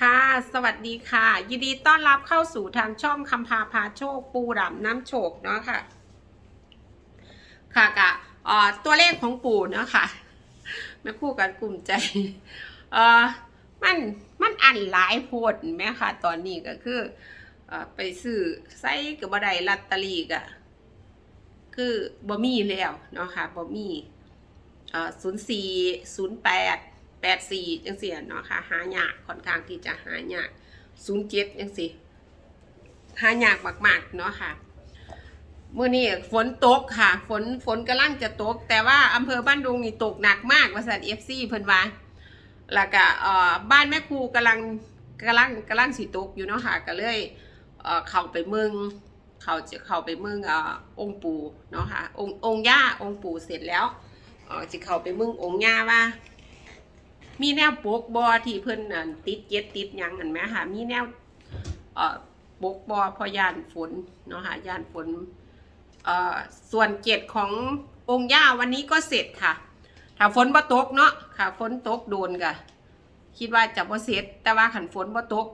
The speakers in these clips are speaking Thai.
ค่ะ สวัสดีค่ะ ยินดีต้อนรับเข้าสู่ทางช่องคำพาพาโชค ปูดำน้ำโชคเนาะค่ะ ค่ะกะตัวเลขของปู่เนาะค่ะแม่คู่กันกลุ่มใจเออมันมันอันหลายโพดไหมค่ะ ตอนนี้ก็คืออไปซื้อไส้กับบไดลัตตอรี่กะคือบ่มีแล้วเนาะค่ะบ่มีเอ่อศูนย์สี่ศูนย์แปด แปดสี่จังสี่เนาะค่ะหายากค่อนข้างที่จะหายากศูนย์เจ็ดจังสี่หายากมากๆเนาะค่ะเมื่อนี้ฝนตกค่ะ ฝนฝนกำลังจะตก แต่ว่าอำเภอบ้านดุงนี่ตกหนักมากว่าสันเอฟซีเพิ่นว่าแล้วก็เอ่อบ้านแม่ครูกำลังกำลังกำลังสิตกอยู่เนาะค่ะก็เลยเอ่อเข้าไปเมืองเขาจะเข้าไปเมืองเอ่อองปู่เนาะค่ะององย่าองปู่เสร็จแล้วเอ่อจะเข้าไปเมืององย่าว่า มีแนวปกบอที่เพิ่นอั่นติดเจ็ดติดยังอันไหมค่ะ มีแนวเอ่อปกบอพอยานฝนเนาะค่ะยานฝนเอ่อส่วนเกตขององค์ย่าวันนี้ก็เสร็จค่ะ ถ้าฝนบ่ตกเนาะค่ะฝนตกโดนก็คิดว่าจะบ่เสร็จ แต่ว่าขันฝนบ่ตก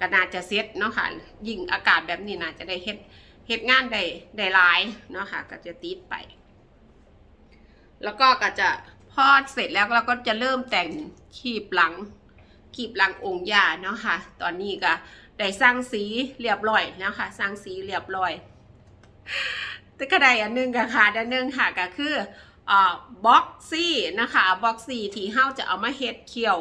ก็น่าจะเสร็จเนาะค่ะ ยิ่งอากาศแบบนี้น่าจะได้เฮ็ดเฮ็ดงานได้ได้หลายเนาะค่ะ ก็จะติดไป แล้วก็ก็จะ พอเสร็จแล้วเราก็จะเริ่มแต่งขีบหลัง ขีบหลังองค์ยาเนาะค่ะ ตอนนี้ก็ได้สร้างสีเรียบร้อยนะคะสร้างสีเรียบร้อยแต่ก็ไดอันหนึงก็ค่ะอันหนึงค่ะก็คืออ่อบ็อกซี่นะคะบ็อกซี่ที่เฮาจะเอามาเฮ็ดเขียว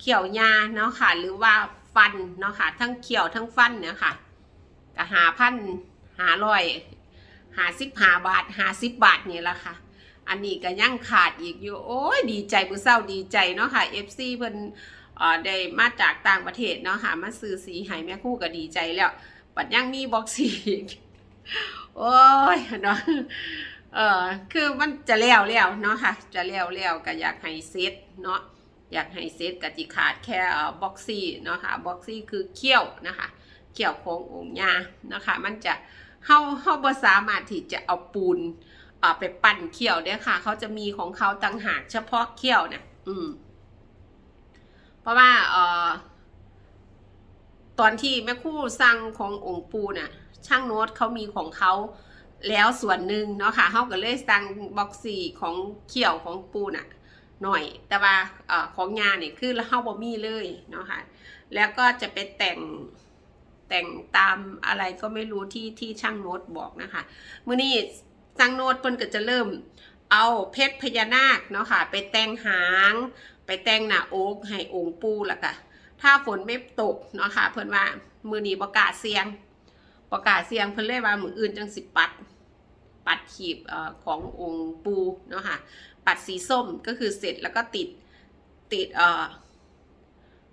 เขียวยาเนาะค่ะ หรือว่าฟันเนาะค่ะ ทั้งเขียวทั้งฟันเนี่ยค่ะก็หาพันหาร้อยหาสิบหาบาทหาสิบบาทนี่แหละค่ะ อันนี้ก็ยังขาดอีกอยู่ โอ้ยดีใจมือเศร้าดีใจเนาะค่ะ FC เพิ่นอ่อได้มาจากต่างประเทศเนาะค่ะมาซื้อสีให้แม่คู่ก็ดีใจแล้วปัดยังมีบ็อกซี่อีกโอ้ยเนาะเออคือมันจะแล้วแล้วเนาะค่ะ จะแล้วแล้วก็อยากให้เซตเนาะอยากให้เซตกจิขาดแค่บ็อกซี่เนาะค่ะบ็อกซี่คือเขี้ยวนะคะเขี้ยวขององค์ยาเนาะค่ะมันจะเฮาเฮาบ่สามารถที่จะเอาปูน ไปปั่นเขี้ยวเนี่ยค่ะ เขาจะมีของเขาต่างหากเฉพาะเขี้ยวเนี่ยอืม เพราะว่าเอ่อตอนที่แม่คู่สั่งขององค์ปูน่ะ ช่างโน้ตเขามีของเขาแล้วส่วนหนึ่งเนาะค่ะเขาก็เลยสั่งบ็อกซี่ของเขี้ยวของปูน่ะ หน่อย แต่ว่าอของงานเนี่ยคือเฮาบ่มีเลยเนาะค่ะ แล้วก็จะไปแต่งแต่งตามอะไรก็ไม่รู้ที่ที่ช่างโน้ตบอกนะคะ มื้อนี้ สังโนดเพิ่นก็จะเริ่มเอาเพชรพญานาคเนาะค่ะ ไปแต่งหาง ไปแต่งหน้าอกให้องค์ปู่แล้วก็ถ้าฝนไม่ตกเนาะค่ะ เพิ่นว่ามือนีประกาศเสียง ประกาศเสียงเพิ่นเลยว่ามืออื่นจังสิปัด ปัดขีบเอ่อขององค์ปู่เนาะค่ะ ปัดสีส้มก็คือเสร็จแล้วก็ติดติดเอ่อ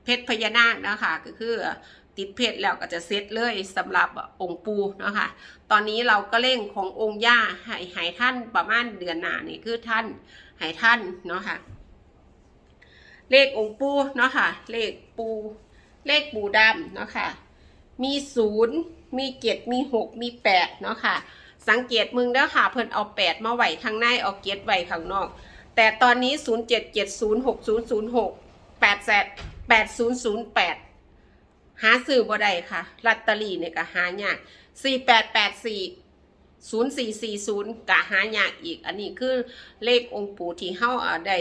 เพชรพญานาคเนาะค่ะก็คือ ติดเพชรแล้วก็จะเซตเลยสำหรับองค์ปูเนาะค่ะตอนนี้เราก็เร่งขององค์ย่าให้ให้ท่านประมาณเดือนหน้านี่คือท่านให้ท่านเนาะค่ะเลของค์ปูเนาะค่ะเลขปูเลขปูดำเนาะค่ะมีศูนย์มีเจ็ดมีหกมีแปดเนาะค่ะสังเกตมึงเด้อค่ะเพิ่นเอาแปดมาไหวทางในเอาเจ็ดไหวข้างนอก แต่ตอนนี้ศูนย์เจ็ดเจ็ดศูนย์หกศูนย์ศูนย์หกแปดแปดแปดศูนย์ศูนย์แปด หาซื้อบ่ได้ค่ะลอตเตอรี่เนี่ยก็หายากสี่แปดแปดสี่ศูนย์สี่สี่ศูนย์กะหายากอีก อันนี้คือเลของค์ปู่ที่เฮาอ่าได้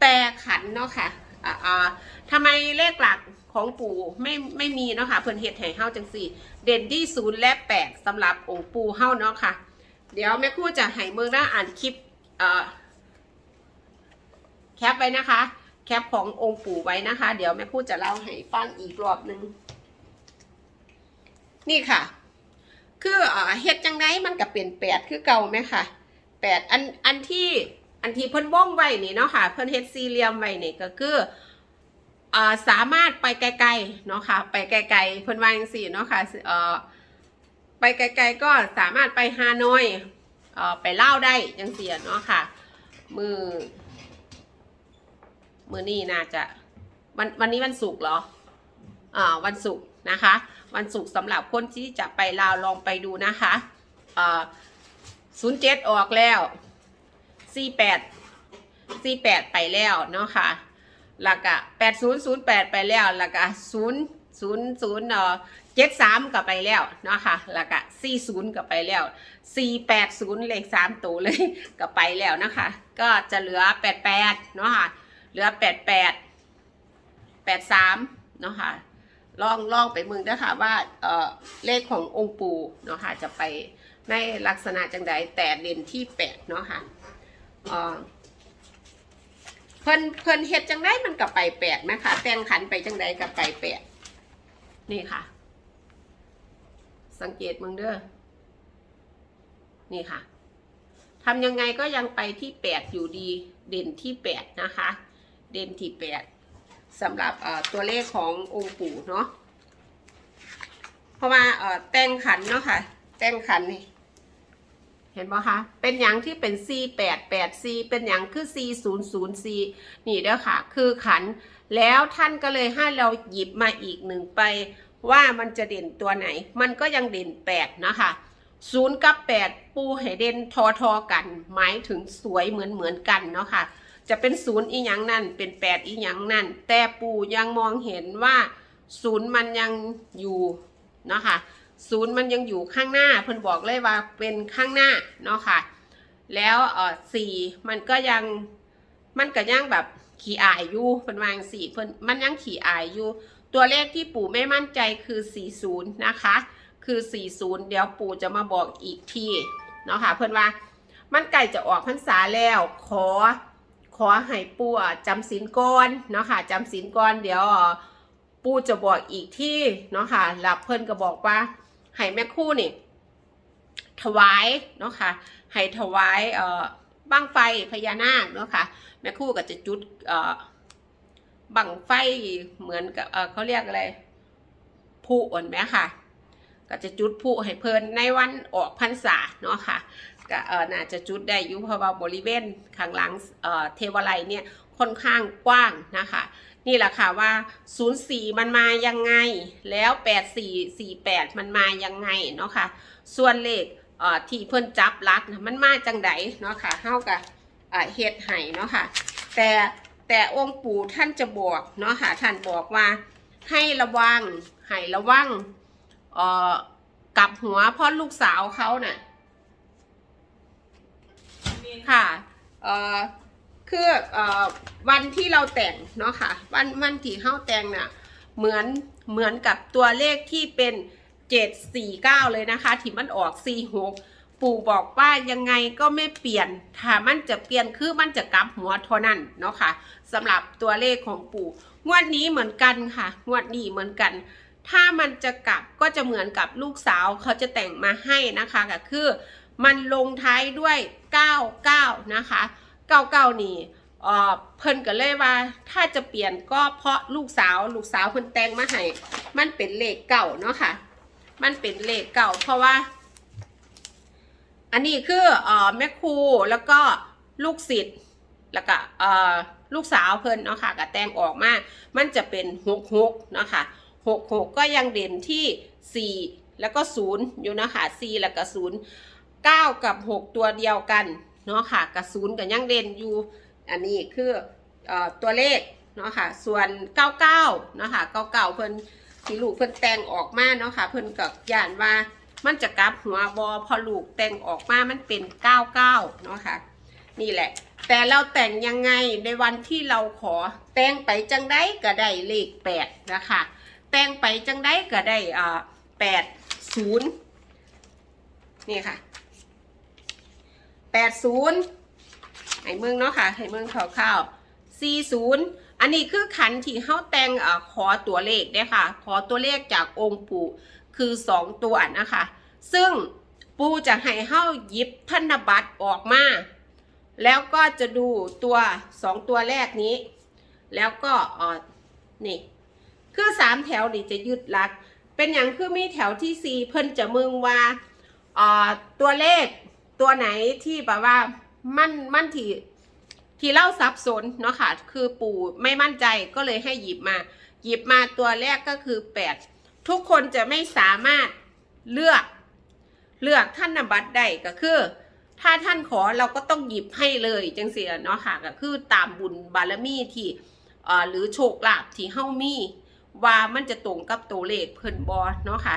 แต่ขันเนาะค่ะอ่าอ่าทำไมเลขหลักของปู่ไม่ไม่มีเนาะค่ะเพิ่นเฮ็ดให้เฮาจังสี่ เด่นที่ศูนย์และแปดสำหรับองค์ปู่เฮาเนาะค่ะ เดี๋ยวแม่ครู่จะให้เมืองนะอ่านคลิปอ่อแคปไว้นะคะ แคปขององค์ปู่ไว้นะคะ เดี๋ยวแม่ครู่จะเล่าให้ฟังอีกรอบนึง นี่ค่ะ คือเฮ็ดจังไดมันก็เป็นแปดคือเก่าไหมค่ะแปดอันอันที่อันที่เพิ่นว่องไว้นี่เนาะค่ะ เพิ่นเฮ็ดสี่เหลี่ยมไว้นี่ก็คืออ่าสามารถไปไกลๆเนาะค่ะ ไปไกลๆเพิ่นว่างซี่เนาะค่ะเอ่อไปไกลๆก็สามารถไปฮานอยเอ่อไปเล่าได้จังซี่เนาะค่ะ มือ มือนี่น่าจะ วันวันนี้วันศุกร์เหรออ่าวันศุกร์ นะคะ วันศุกร์สำหรับคนที่จะไปลาวลองไปดูนะคะศูนย์เจ็ดออกแล้วสี่แปดสี่แปดไปแล้วเนาะค่ะแล้วก็แปดศูนย์ศูนย์แปดไปแล้วแล้วก็ศูนย์ศูนย์ศูนย์เจ็ดสามก็ไปแล้วเนาะค่ะแล้วก็สี่ศูนย์ก็ไปแล้วสี่แปดศูนย์เลขสามตัวเลยก็ไปแล้วนะคะ ก็จะเหลือแปดแปดเนาะค่ะ เหลือแปดแปดแปดสามเนาะค่ะ ลองลองไปมึงด้วยค่ะว่าเออเลขขององค์ปู่เนาะค่ะจะไปในลักษณะจังใดแต่เด่นที่แปดเนาะค่ะเออเพิ่นเพิ่นเฮ็ดจังไดมันกับไปแปดนะคะแต่งขันไปจังใดกับไปแปดนี่ค่ะ สังเกตมึงเด้อนี่ค่ะทำยังไงก็ยังไปที่แปดอยู่ดี เด่นที่แปดนะคะ เด่นที่แปด สำหรับตัวเลขขององค์ปู่เนาะเพราะว่าแต่งขันเนาะค่ะ แต่งขันนี่เห็นไหมคะ เป็นอย่างที่เป็น C 8 8 C เป็นอย่างคือ C 0 0 C นี่เด้อค่ะ คือขัน แล้วท่านก็เลยให้เราหยิบมาอีกหนึ่งไปว่ามันจะเด่นตัวไหน มันก็ยังเด่น 8 นะคะศูนย์กับ 8 ปูให้เด่นทอทอกัน หมายถึงสวยเหมือนเหมือนกันเนาะค่ะ จะเป็นศูนย์อีหยังนั่น เป็นแปดอีหยังนั่น แต่ปู่ยังมองเห็นว่าศูนย์มันยังอยู่เนาะค่ะศูนย์มันยังอยู่ข้างหน้า เพิ่นบอกเลยว่าเป็นข้างหน้าเนาะค่ะ แล้วเออสี่มันก็ยังมันก็ยังแบบขี่อายอยู่เพิ่นวางสี่เพิ่นมันยังขี่อายอยู่ ตัวเลขที่ปู่ไม่มั่นใจคือ 40 นะคะ คือ 40 เดี๋ยวปู่จะมาบอกอีกทีเนาะค่ะเพิ่นว่ามันใกล้จะออกพรรษาแล้วขอ ขอให้ปู่จำศีลก่อนเนาะค่ะจำศีลก่อนเดี๋ยวปู่จะบอกอีกที่เนาะค่ะแล้วเพิ่นก็บอกว่าให้แม่คู่นี่ถวายเนาะค่ะให้ถวายเอ่อบั้งไฟพญานาคเนาะค่ะแม่คู่ก็จะจุดเอ่อบั้งไฟเหมือนกับเอ่อเขาเรียกอะไรผู้อ่อนไหมค่ะ ก็จะจุดผู้ให้เพิ่นในวันออกพรรษาเนาะค่ะ ก็เออน่าจะจุดได้อยู่เพราะว่าบริเวณข้างหลังเอ่อเทวไลยเนี่ยค่อนข้างกว้างนะคะ นี่แหละค่ะว่า 04 มันมายังไง แล้ว 8448 มันมายังไงเนาะค่ะ ส่วนเลขเอ่อที่เพิ่นจับลักนะมันมาจังไดเนาะค่ะเฮากับเอ่อเฮ็ดให้เนาะค่ะ แต่แต่องค์ปู่ท่านจะบอกเนาะค่ะท่านบอกว่าให้ระวังให้ระวังเอ่อกับหัวพราะลูกสาวเขาน่ะ ค่ะเอ่อคือเอ่อวันที่เราแต่งเนาะค่ะวันวันที่เข้าแต่งน่ะเหมือนเหมือนกับตัวเลขที่เป็นเจ็ดสี่เก้าเลยนะคะที่มันออกสี่หกปู่บอกว่ายังไงก็ไม่เปลี่ยนถ้ามันจะเปลี่ยนคือมันจะกลับหัวเท่านั้นเนาะค่ะสำหรับตัวเลขของปู่งวดนี้เหมือนกันค่ะงวดนี้เหมือนกัน ถ้ามันจะกลับก็จะเหมือนกับลูกสาวเขาจะแต่งมาให้นะคะก็คือ มันลงท้ายด้วย 99 นะคะ 99 นี่เออเพิ่นก็เลยว่าถ้าจะเปลี่ยนก็เพราะลูกสาวลูกสาวเพิ่นแต่งมาให้มันเป็นเลขเก่าเนาะค่ะ มันเป็นเลขเก่า เพราะว่า อันนี้คือเออแม่ครูแล้วก็ลูกศิษย์แล้วก็เออลูกสาวเพิ่นเนาะค่ะก็แต่งออกมา มันจะเป็น66เนาะค่ะ66ก็ยังเด่นที่4แล้วก็0อยู่นะคะ4แล้วก็0 9กับ6ตัวเดียวกันเนาะค่ะกับ0กับยังเด่นอยู่ อันนี้คืออตัวเลขเนาะค่ะ ส่วน99เนาะค่ะ99เพิ่นที่ลูกเพิ่นแต่งออกมาเนาะค่ะ เพิ่นก็ย่านว่ามันจะกลับหัวบอพอลูกแต่งออกมามันเป็น99เนาะค่ะ นี่แหละ แต่เราแต่งยังไงในวันที่เราขอแต่งไปจังได้ก็ได้เลขแปดนะคะแต่งไปจังได้ก็ได้อ่าแปดศูนย์นี่ค่ะ แปดศูนย์ให้เมืองเนาะค่ะให้เมืองข่าวๆสี่ศูนย์อันนี้คือขันที่เข้าแต่งอขอตัวเลขได้ค่ะ ขอตัวเลขจากองค์ปู่คือสองตัวนะคะ ซึ่งปู่จะให้เข้ายิบธนบัตรออกมา แล้วก็จะดูตัวสองตัวแรกนี้ แล้วก็ออนี่ คือสามแถวนี่จะยึดหลัก เป็นอย่างคือมีแถวที่สี่เพิ่นจะมึงว่าออตัวเลข ตัวไหนที่แบบว่ามันมันที่ที่เล่าสับสนเนาะค่ะ คือปู่ไม่มั่นใจก็เลยให้หยิบมา หยิบมาตัวแรกก็คือแปดทุกคนจะไม่สามารถเลือกเลือกท่านนบัตรได้ก็คือ ถ้าท่านขอเราก็ต้องหยิบให้เลยจังเสียเนาะค่ะก็คือตามบุญบารมีที่เอ่อหรือโชคลาภที่เฮามีว่ามันจะตรงกับตัวเลขเพิ่นบอเนาะค่ะ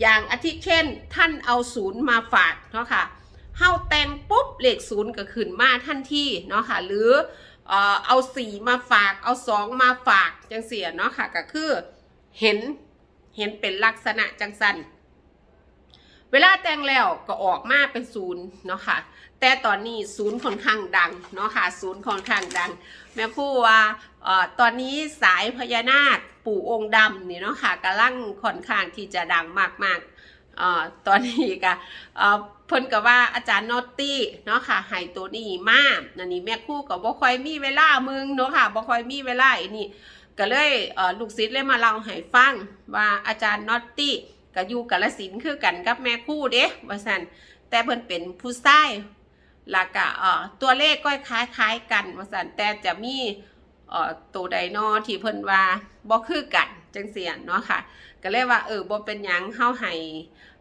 อย่างอาทิเช่นท่านเอาศูนย์มาฝากเนาะค่ะ เฮาแต่งปุ๊บเลขศูนย์ก็ขึ้นมาทันทีเนาะค่ะหรือเออเอาสี่มาฝากเอาสองมาฝากจังเสียเนาะค่ะก็คือเห็นเห็นเป็นลักษณะจังสันเวลาแต่งแล้วก็ออกมาเป็นศูนย์เนาะค่ะ แต่ตอนนี้ศูนย์ค่อนข้างดังเนาะค่ะศูนย์ค่อนข้างดัง แม่ครู่ว่าออตอนนี้สายพญานาคปู่องค์ดำนี่เนาะค่ะกำลังค่อนข้างที่จะดังมากๆ อ่อตอนนี้ก็เอ่อเพิ่นก็ว่าอาจารย์นอตตี้เนาะค่ะให้ตัวนี้มานั่นนี่แม่ครู่ก็บ่ค่อยมีเวลามึงเนาะค่ะบ่ค่อยมีเวลาอันนี้ก็เลยเอ่อลูกศิษย์เลยมาเล่าให้ฟังว่าอาจารย์นอตตี้ก็อยู่กาฬสินคือกันกับแม่ครู่เด้ว่าซั่นแต่เพิ่นเป็นผู้ชายแล้วก็เอ่อตัวเลขก็คล้ายๆกันว่าสันแต่จะมีเอ่อตัวไดโนอที่เพิ่นว่าบ่คือกัน จังเสียเนาะค่ะ ก็เลยว่าเออบ่เป็นหยังเฮาให้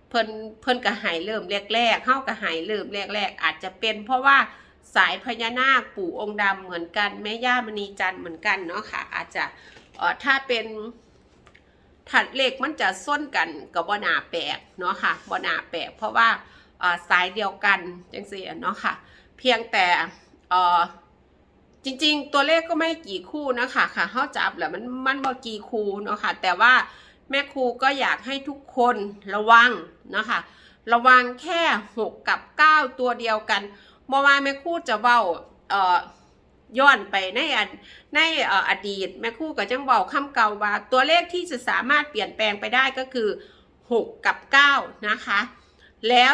เพิ่นเพิ่นก็ให้เริ่มแรกๆเฮาก็ให้เริ่มแรกๆอาจจะเป็น เพราะว่าสายพญานาคปู่องค์ดำเหมือนกันแม่ย่ามณีจันทร์เหมือนกันเนาะค่ะ อาจจะเอ่อถ้าเป็นถัดเลขมันจะส้นกันกับบ่น่าแปลกเนาะค่ะบ่น่าแปลกเพราะว่าเอ่อสายเดียวกันจังซี่เนาะค่ะ เพียงแต่เอ่อ จริงๆ ตัวเลขก็ไม่กี่คู่นะคะค่ะเข้าจับแหละมันมันบ่กี่คู่เนาะค่ะแต่ว่าแม่ครูก็อยากให้ทุกคนระวังเนาะค่ะระวังแค่ 6 กับ 9 ตัวเดียวกันเมื่อวานแม่ครูจะเว้าเอ่อย้อนไปในอดในเอ่ออดีตแม่ครูก็จังเว้าคำเก่าว่า ตัวเลขที่จะสามารถเปลี่ยนแปลงไปได้ก็คือ 6 กับ 9 นะคะ แล้ว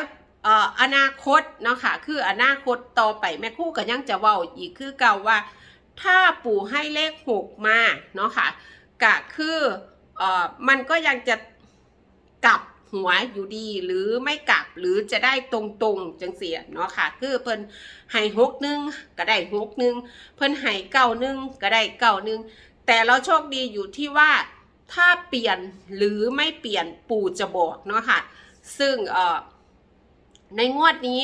อนาคตเนาะค่ะคืออนาคตต่อไปแม่คู่ก็ยังจะเว้าอีกคือเก่าว่า ถ้าปู่ให้เลขหกมาเนาะค่ะก็คือเอ่อมันก็ยังจะกลับหัวอยู่ดีหรือไม่กลับหรือจะได้ตรงๆจังเสียเนาะค่ะ คือเพิ่นให้หกนึงก็ได้หกนึงเพิ่นให้เก้านึงก็ได้เก้านึงแต่เราโชคดีอยู่ที่ว่าถ้าเปลี่ยนหรือไม่เปลี่ยนปู่จะบอกเนาะค่ะ ซึ่งเอ่อ ในงวดนี้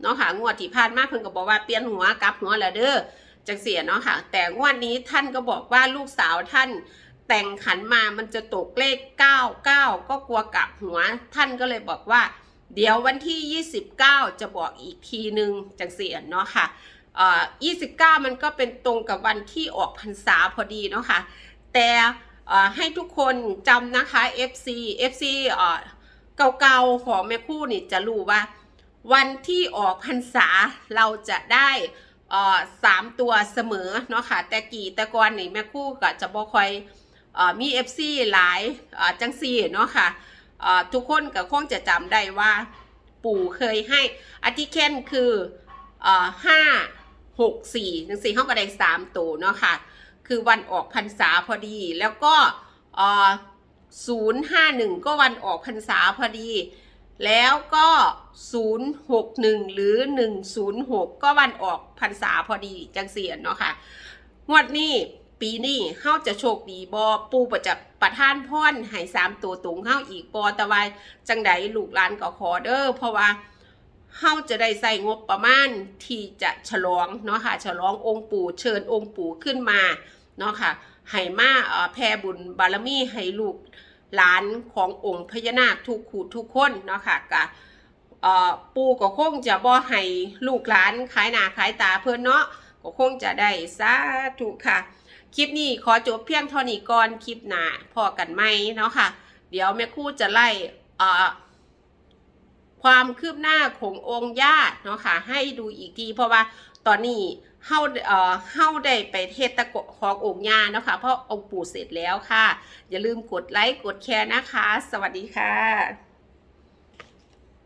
เนาะค่ะงวดที่ผ่านมาเพิ่นก็บอกว่าเปลี่ยนหัวกลับหัวแล้วเด้อจังเสียเนาะค่ะ แต่งวดนี้ท่านก็บอกว่าลูกสาวท่านแต่งขันมามันจะตกเลข 99 ก็กลัวกลับหัว ท่านก็เลยบอกว่า เดี๋ยววันที่ 29 จะบอกอีกทีนึงจังเสียเนาะค่ะเอ่อ29มันก็เป็นตรงกับวันที่ออกพรรษาพอดีเนาะค่ะ แต่เอ่อให้ทุกคนจำนะคะ FC FC เอ่อเก่าๆของแม่คู่นี่จะรู้ว่า วันที่ออกพรรษาเราจะได้สามตัวเสมอเนาะค่ะแต่กี่แต่ก่อนนี่แม่คู่ก็จะบ่ค่อยเอ่อมีหลายจังซีเนาะค่ะเอ่อทุกคนก็คงจะจำได้ว่าปู่เคยให้อาทิเคนคือห้าหกสี่จังสี่เขาก็ได้สามตัวเนาะค่ะคือวันออกพรรษาพอดีแล้วก็เอ่อ051ก็วันออกพรรษาพอดี แล้วก็ 061 หรือ 106 ก็วันออกพรรษาพอดีจังเสียนเนาะค่ะงวดนี้ปีนี้เฮาจะโชคดีบอปูประจับประทานพรให้สามตัวตรงเฮาอีกบอต่ว่าจังใดลูกหลานก็ขอเด้อเพราะว่าเฮาจะได้ใส่งบประมาณที่จะฉลองเนาะค่ะฉลององค์ปู่เชิญองค์ปู่ขึ้นมาเนาะค่ะให้มาแผ่บุญบารมีให้ลูก หลานขององค์พญานาคทุกขู่ทุกคนเนาะค่ะกะปู่ก็คงจะบ่ให้ลูกหลานขายหน้าขายตาเพิ่อนเนาะก็คงจะได้สาธุค่ะ คลิปนี้ขอจบเพียงเท่านี้ก่อนคลิปหน้าพอกันไหมเนาะค่ะ เดี๋ยวแม่คู่จะไล่ความคืบหน้าขององค์ญาติเนาะค่ะให้ดูอีกทีเพราะว่าตอนนี้ เฮาเอ่อเฮาได้ไปเทศตะกะขององค์ญาเนาะค่ะเพราะองค์ปู่เสร็จแล้วค่ะ อย่าลืมกดไลค์กดแชร์นะคะ สวัสดีค่ะ